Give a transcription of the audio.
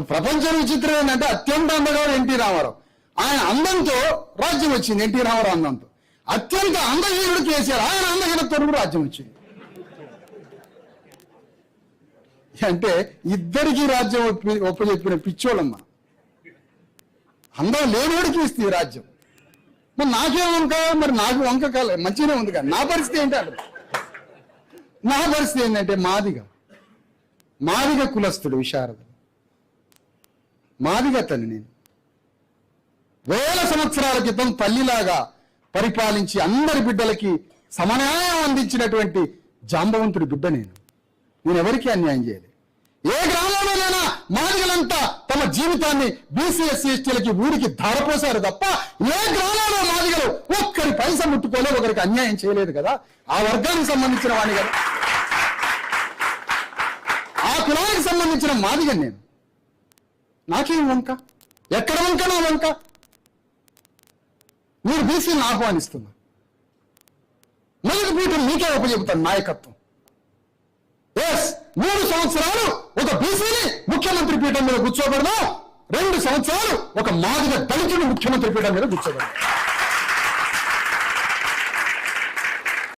ప్రపంచం విచిత్రం ఏంటంటే అత్యంత అందగాడు ఎన్టీ రామారావు. ఆయన అందంతో రాజ్యం వచ్చింది ఎన్టీ రామారావు అందంతో. అత్యంత అందహీనుడు కేసీఆర్. ఆయన అందహీనతో కూడా రాజ్యం వచ్చింది. అంటే ఇద్దరికి రాజ్యం ఒప్పి ఒప్పచెప్పిన పిచ్చోళ్ళం మనం. అందం లేనివాడికి ఇస్తుంది ఈ రాజ్యం. మరి నాకే వంక? మరి నాకు వంక కాలే. మంచిగానే ఉంది కానీ నా పరిస్థితి ఏంటి అక్కడ? నా పరిస్థితి ఏంటంటే మాదిగ. మాదిగ కులస్తుడు విశారద. మాదిగతని నేను. వేల సంవత్సరాల క్రితం తల్లిలాగా పరిపాలించి అందరి బిడ్డలకి సమన్యాయం అందించినటువంటి జాంబవంతుడి బిడ్డ నేను. నేను ఎవరికీ అన్యాయం చేయలేదు. ఏ గ్రామంలోనైనా మాదిగలంతా తమ జీవితాన్ని బీసీ ఎస్సీ ఎస్టీలకి ఊరికి ధారపోశారు తప్ప ఏ గ్రామంలో మాదిగలు ఒక్కరి పైస ముట్టుకోలే ఒకరికి అన్యాయం చేయలేదు కదా? ఆ వర్గానికి సంబంధించిన వాణి కదా? ఆ కులానికి సంబంధించిన మాదిగని నేను. నాకేం వంక? ఎక్కడ వంక నా వంక? మీరు బీసీని ఆహ్వానిస్తున్నా. మొదటి పీఠం మీకే ఉపయోగుతాను నాయకత్వం. ఎస్ మూడు సంవత్సరాలు ఒక బీసీని ముఖ్యమంత్రి పీఠం మీద కూర్చోబెడదాం. రెండు సంవత్సరాలు ఒక మాదిగ దళితుడు ముఖ్యమంత్రి పీఠం మీద కూర్చోబెడదాం.